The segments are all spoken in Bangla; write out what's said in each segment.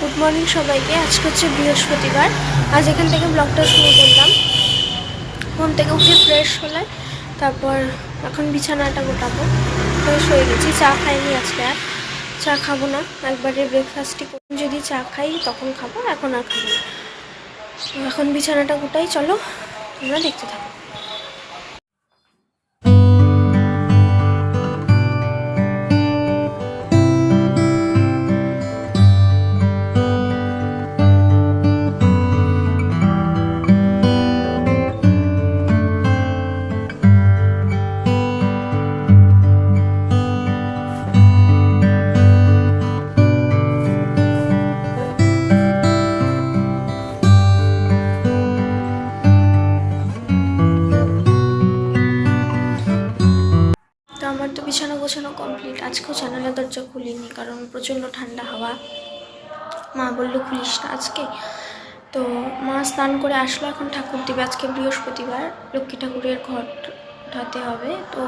গুড মর্নিং সবাইকে। আজকে হচ্ছে বৃহস্পতিবার। আজ এখান থেকে ব্লগটা শুরু করলাম। ঘুম থেকে উঠে ফ্রেশ হলে তারপর এখন বিছানাটা গোটাবো। ফ্রেশ হয়ে গেছি। চা খাইনি আজকে আর। চা খাব না। একবারে ব্রেকফাস্টই যদি চা খাই তখন খাব, এখন আর খাব না। এখন বিছানাটা গোটাই। চলো, তোমরা দেখতে থাকো। গোছানো কমপ্লিট আজকেও জানালা দরজা খুলিনি কারণ প্রচণ্ড ঠান্ডা হাওয়া। মা বলল, খুলিস না আজকে? তো মা স্নান করে আসলো, এখন ঠাকুর দিবে। আজকে বৃহস্পতিবার, লক্ষ্মী ঠাকুরের ঘর ঢাতে হবে। তো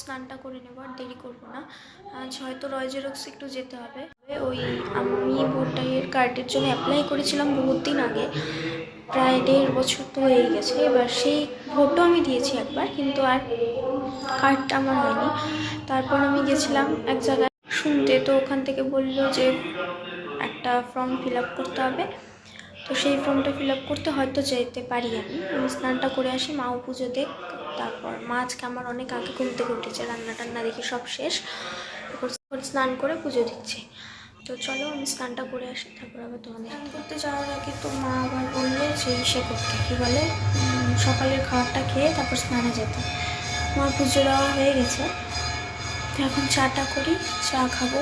স্নানটা করে নেব, আর দেরি করব না। আজ হয়তো রয় জেরক্স একটু যেতে হবে। ওই আমি ভোটারের কার্ডের জন্য অ্যাপ্লাই করেছিলাম বহুত দিন আগে। প্রায় দেড় বছর তো হয়ে গেছে। এবার সেই ভোটও আমি দিয়েছি একবার, কিন্তু আর কার্ডটা আমার হয়নি। তারপর আমি গেছিলাম এক জায়গায় শুনতে, তো ওখান থেকে বলল যে একটা ফর্ম ফিল আপ করতে হবে। তো সেই ফর্মটা ফিল আপ করতে হয়তো যেতে পারি আমি। আমি স্নানটা করে আসি, মাও পুজো দেখ তারপর মা আজকে আমার অনেক আগে ঘুম থেকে উঠেছে, রান্না টান্না দেখি সব শেষ। স্নান করে পুজো দিচ্ছে। তো চলো আমি স্নানটা করে আসি, তারপর আবার তোমাদের করতে যাওয়ার আগে তো মা আবার বলল যে ইসে করতে, কী বলে? সকালের খাবারটা খেয়ে তারপর স্নানে যেতে। মা পুজো দেওয়া হয়ে গেছে। এখন চাটা করি, চা খাব।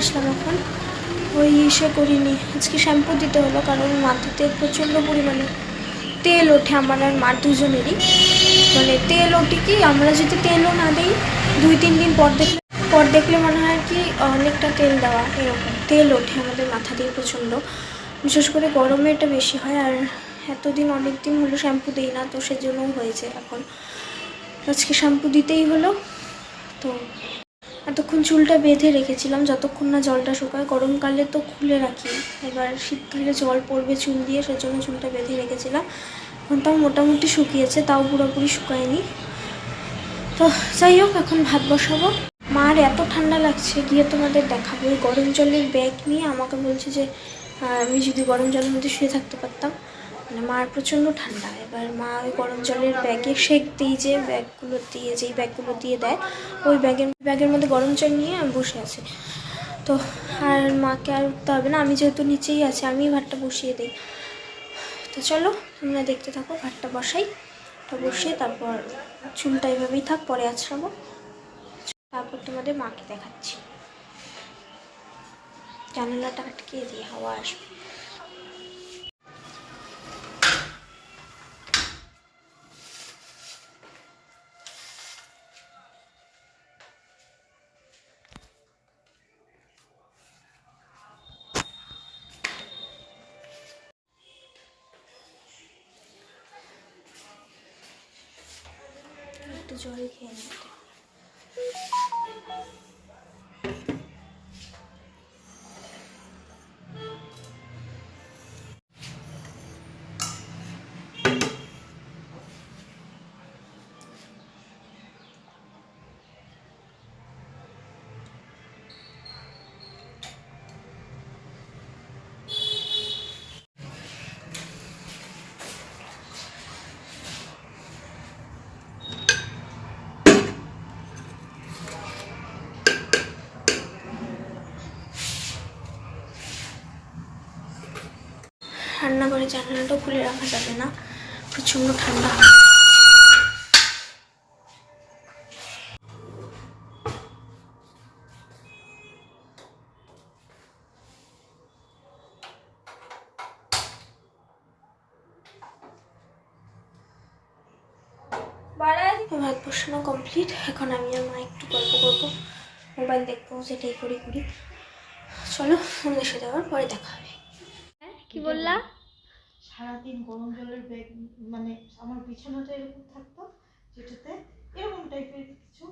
আসলাম এখন। ওই ইসে করিনি। আজকে শ্যাম্পু দিতে হলো কারণ মাথাতে প্রচণ্ড পরিমাণে তেল ওঠে আমার আর মার দুজনেরই। মানে তেল ওঠে কি, আমরা যদি তেলও না দিই, দুই তিন দিন পর দেখলে পর দেখলে মনে হয় কি, অনেকটা তেল দেওয়া এরকম। তেল ওঠে আমাদের মাথা দিয়ে প্রচণ্ড। বিশেষ করে গরমে এটা বেশি হয় আর এতদিন অনেক দিন হলো শ্যাম্পু দিই না, তো সেজন্যও হয়েছে এখন। আজকে শ্যাম্পু দিতেই হলো। তো এতক্ষণ চুলটা বেঁধে রেখেছিলাম, যতক্ষণ না জলটা শুকায়। গরমকালে তো খুলে রাখি। এবার শীতকালে জল পড়বে চুল দিয়ে, সেজন্য চুলটা বেঁধে রেখেছিলাম। এখন তাও মোটামুটি শুকিয়েছে, তাও পুরোপুরি শুকায়নি। তো যাই হোক, এখন ভাত বসাবো। মার এত ঠান্ডা লাগছে, গিয়ে তোমাদের দেখাবো। গরম জলের ব্যাগ নিয়ে আমাকে বলছে যে আমি যদি গরম জলের মধ্যে শুয়ে থাকতে পারতাম। মানে মার প্রচণ্ড ঠান্ডা। এবার মা ওই গরম জলের ব্যাগে শেক দিই যে ব্যাগগুলো দিয়ে, যেই ব্যাগগুলো দিয়ে দেয়, ওই ব্যাগের ব্যাগের মধ্যে গরম জল নিয়ে আমি বসে আছি। তো আর মাকে আর উঠতে হবে না, আমি যেহেতু নিচেই আছি আমি ভাতটা বসিয়ে দিই। তো চলো, তোমরা দেখতে থাকো, ভাতটা বসাই। ভাতটা বসিয়ে তারপর চুলটা এভাবেই থাক, পরে আছড়াবো। তারপর তোমাদের মাকে দেখাচ্ছি। জানালাটা আটকে দিয়ে হাওয়া আসবে। একটু জল খেয়ে নিতে। রান্নাঘরে জানালাটাও খুলে রাখা যাবে না। প্রচণ্ড ঠান্ডা। ভাত বসানো কমপ্লিট এখন আমি আমার একটু গল্প করব। মোবাইল দেখব সেটাই করি করি। চলো সাথে আবার পরে দেখা হবে। কি বললা? সারাদিন গরম জলের ব্যাগ মানে আমার বিছানাটা এরকম থাকতো যেটাতে এরকম টাইপের কিছু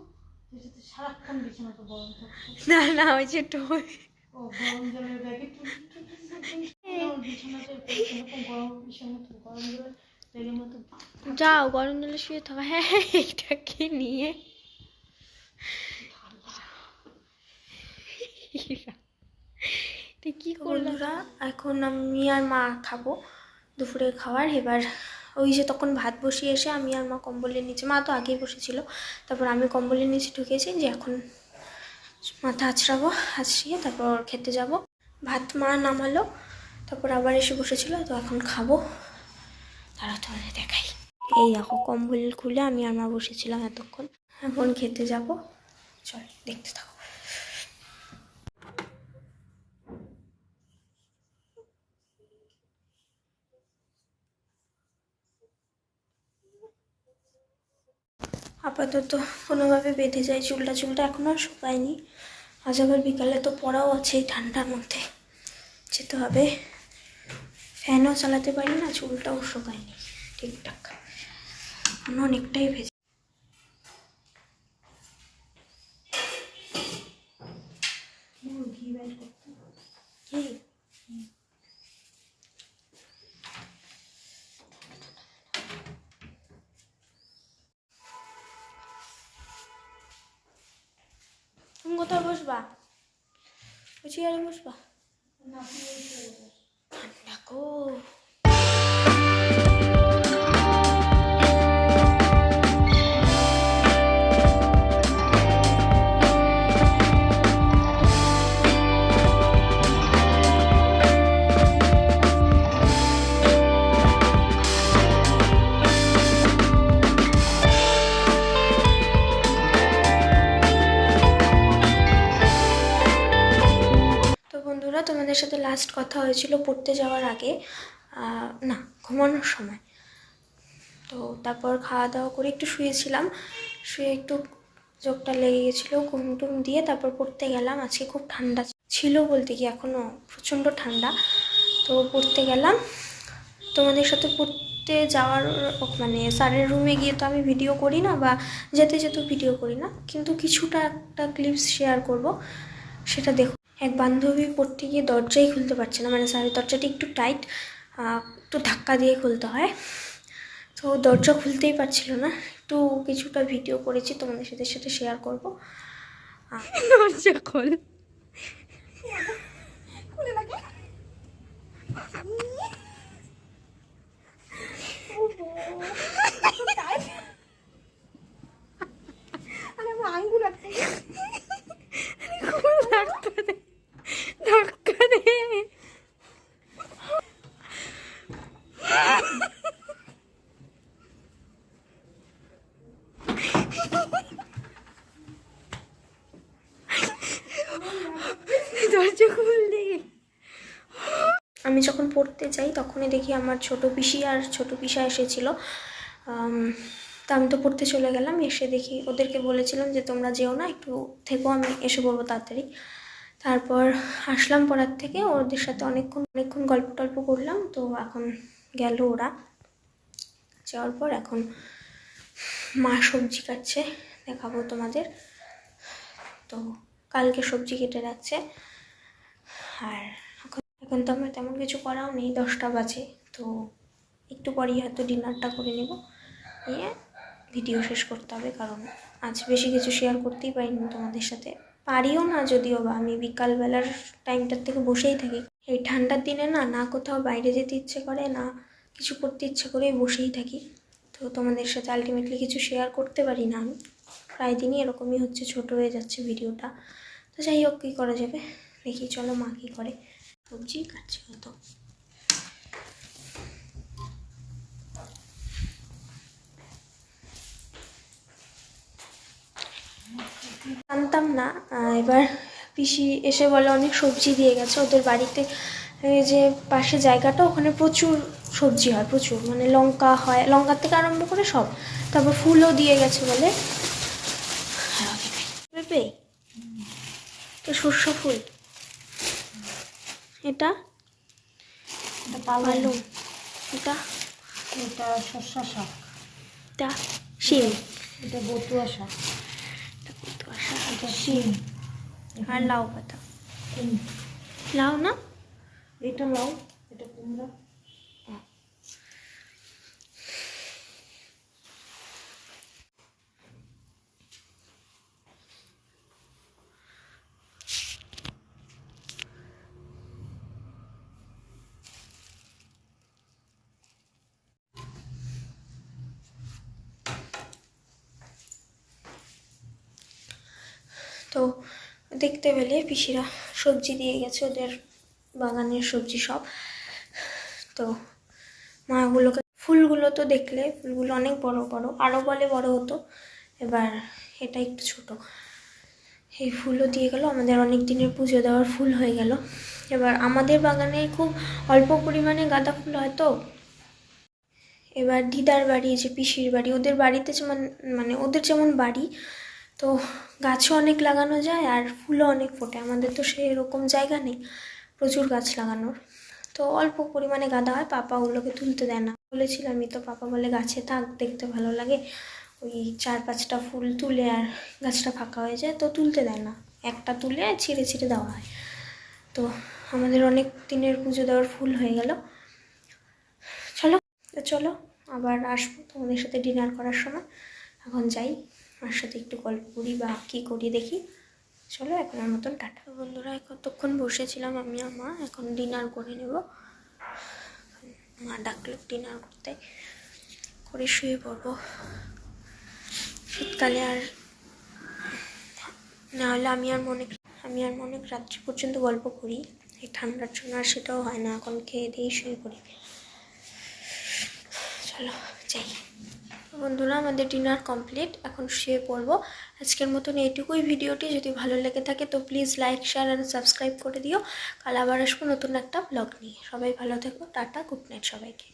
যেটাতে সারাক্ষণ বিছানাটা গরম থাকতো। না না ওই যে টই ও গরম জলের ব্যাগে বিছানাটা এরকম গরম বিছানা গরম জলের ব্যাগের মতো। যাও গরম জলে শুয়ে থাকো। হ্যাঁ হ্যাঁ এইটাকে নিয়ে। কি বন্ধুরা এখন আমি আর মা খাব। দুপুরে খাবার এবার ওই যে তখন ভাত বসিয়ে এসে আমি আর মা কম্বলের নিচে, মা তো আগেই বসেছিল, তারপর আমি কম্বলের নিচে ঢুকেছি যে এখন মাথা আছড়াবো, আছড়িয়ে তারপর খেতে যাব। ভাত মা নামালো, তারপর আবার এসে বসেছিল, তো এখন খাব। তারা তোমাদের দেখাই। এই দেখো, কম্বল খুলে আমি আর মা বসেছিলাম এতক্ষণ। এখন খেতে যাব। চল, দেখতে থাকো। আপাতত কোনোভাবে বেঁধে যায় চুলটা। চুলটা এখনও আর শুকায়নি। আজ আবার বিকালে তো পড়াও আছে এই ঠান্ডার মধ্যে। যেতে হবে। ফ্যানও চালাতে পারি না চুলটাও শুকায়নি ঠিকঠাক। অনেকটাই ভেজে ঘি কোথায় বসবা? ওই চেয়ারে বসবা? ঠান্ডা গো। তোমাদের সাথে লাস্ট কথা হয়েছিল পড়তে যাওয়ার আগে না, ঘুমানোর সময়। তো তারপর খাওয়া দাওয়া করে একটু শুয়েছিলাম, শুয়ে একটু চোখটা লেগে গেছিল, ঘুম টুম দিয়ে তারপর পড়তে গেলাম। আজকে খুব ঠান্ডা ছিল বলতে কি এখনও প্রচণ্ড ঠান্ডা। তো পড়তে গেলাম। তোমাদের সাথে পড়তে যাওয়ার মানে স্যারের রুমে গিয়ে তো আমি ভিডিও করি না বা যেতে যেতেও ভিডিও করি না, কিন্তু কিছুটা একটা ক্লিপস শেয়ার করব, সেটা দেখো। এক বান্ধবী পড়তে গিয়ে দরজাই খুলতে পারছে না মানে সারি দরজাটি একটু টাইট একটু ধাক্কা দিয়ে খুলতে হয়। তো দরজা খুলতেই পারছিল না। একটু কিছুটা ভিডিও করেছি তোমাদের সাথে সাথে শেয়ার করব। দরজা খোল। ধাক্কা দরজা খুললি আমি যখন পড়তে যাই, তখনই দেখি আমার ছোট পিসি আর ছোট পিসা এসেছিল। তা আমি তো পড়তে চলে গেলাম, এসে দেখি ওদেরকে বলেছিলাম যে, তোমরা যেও না, একটু থেকো, আমি এসে পড়ব তাড়াতাড়ি। তারপর আসলাম পড়ার থেকে, ওদের সাথে অনেকক্ষণ অনেকক্ষণ গল্প টল্প করলাম, তো এখন গেল ওরা। যাওয়ার পর এখন মা সবজি কাটছে, দেখাবো তোমাদের। তো কালকে সবজি কেটে রাখছে। আর এখন এখন তো আমার তেমন কিছু করাও নেই, দশটা বাজে। তো একটু পরেই হয়তো ডিনারটা করে নেব। নিয়ে ভিডিও শেষ করতে হবে, কারণ আজ বেশি কিছু শেয়ার করতেই পারিনি তোমাদের সাথে। পারিও না যদিও বা, আমি বিকালবেলার টাইমটার থেকে বসেই থাকি। এই ঠান্ডার দিনে না না কোথাও বাইরে যেতে ইচ্ছে করে, না কিছু করতে ইচ্ছে করে বসেই থাকি। তো তোমাদের সাথে আলটিমেটলি কিছু শেয়ার করতে পারি না আমি। প্রায় দিনই এরকমই হচ্ছে, ছোট হয়ে যাচ্ছে ভিডিওটা তো যাই হোক, কী করা যাবে? দেখি চলো মা কী করে। সবজি কাটছে হয়তো জানতাম না এবার পিসি এসে বলে অনেক সবজি দিয়ে গেছে। ওদের বাড়িতে যে পাশে জায়গাটা ওখানে প্রচুর সবজি হয় প্রচুর। মানে লঙ্কা হয় লঙ্কার থেকে আরম্ভ করে সব। তারপর ফুলও দিয়ে গেছে বলে। পেঁপে? তো শস্য ফুল। এটা? এটা পালং। এটা? এটা শস্যা শাক। এটা শিম। এটা বতুয়া শাক। এটা বতুয়া শাক। এটা শিম। আর লাউ পাতা। লাউ না? এটা লাউ এটা কুমড়া। তো দেখতে পেলে পিসিরা সবজি দিয়ে গেছে, ওদের বাগানের সবজি সব। তো মাগুলোকে, ফুলগুলো তো দেখলে, ফুলগুলো অনেক বড় বড় আরও বলে বড় হতো। এবার এটা একটু ছোট। এই ফুলও দিয়ে গেল, আমাদের অনেক দিনের পুজো দেওয়ার ফুল হয়ে গেল। এবার আমাদের বাগানে খুব অল্প পরিমাণে গাঁদা ফুল হয় তো। এবার দিদার বাড়ি যে পিসির বাড়ি, ওদের বাড়িতে যেমন মানে ওদের যেমন বাড়ি তো গাছও অনেক লাগানো যায় আর ফুলও অনেক ফোটে। আমাদের তো সেরকম জায়গা নেই, প্রচুর গাছ লাগানোর। তো অল্প পরিমাণে গাঁদা হয়, পাপা ওগুলোকে তুলতে দেয় না। বলেছিলামই তো পাপা বলে গাছে থাক, দেখতে ভালো লাগে। ওই চার পাঁচটা ফুল তুলে আর গাছটা ফাঁকা হয়ে যায়, তো তুলতে দেয় না। একটা তুলে ছিঁড়ে ছিঁড়ে দেওয়া হয়। তো আমাদের অনেক দিনের পুজো দেওয়ার ফুল হয়ে গেল। চলো চলো, আবার আসব তোমাদের সাথে ডিনার করার সময়। এখন যাই। আমার সাথে একটু গল্প করি বা কী করি দেখি। চলো এখনের মতন টাটা। বন্ধুরা, কতক্ষণ বসেছিলাম আমি মা, এখন ডিনার করে নেব। মা ডাকলো ডিনার করতে। করে শুয়ে পড়ব। শীতকালে আর না হলে আমি আর মনে, আমি আর মনে রাত্রি পর্যন্ত গল্প করি। এই ঠান্ডার জন্য আর সেটাও হয় না, এখন খেয়ে দিয়েই শুয়ে পড়ি। চলো, যাই। বন্ধুরা, আমাদের ডিনার কমপ্লিট এখন শুয়ে পড়ব। আজকের মতন এইটুকুই ভিডিওটি। যদি ভালো লেগে থাকে তো please like share and subscribe করে দিও। কাল আবার আসব নতুন একটা ব্লগ নিয়ে। সবাই ভালো থেকো। টাটা গুড নাইট সবাইকে।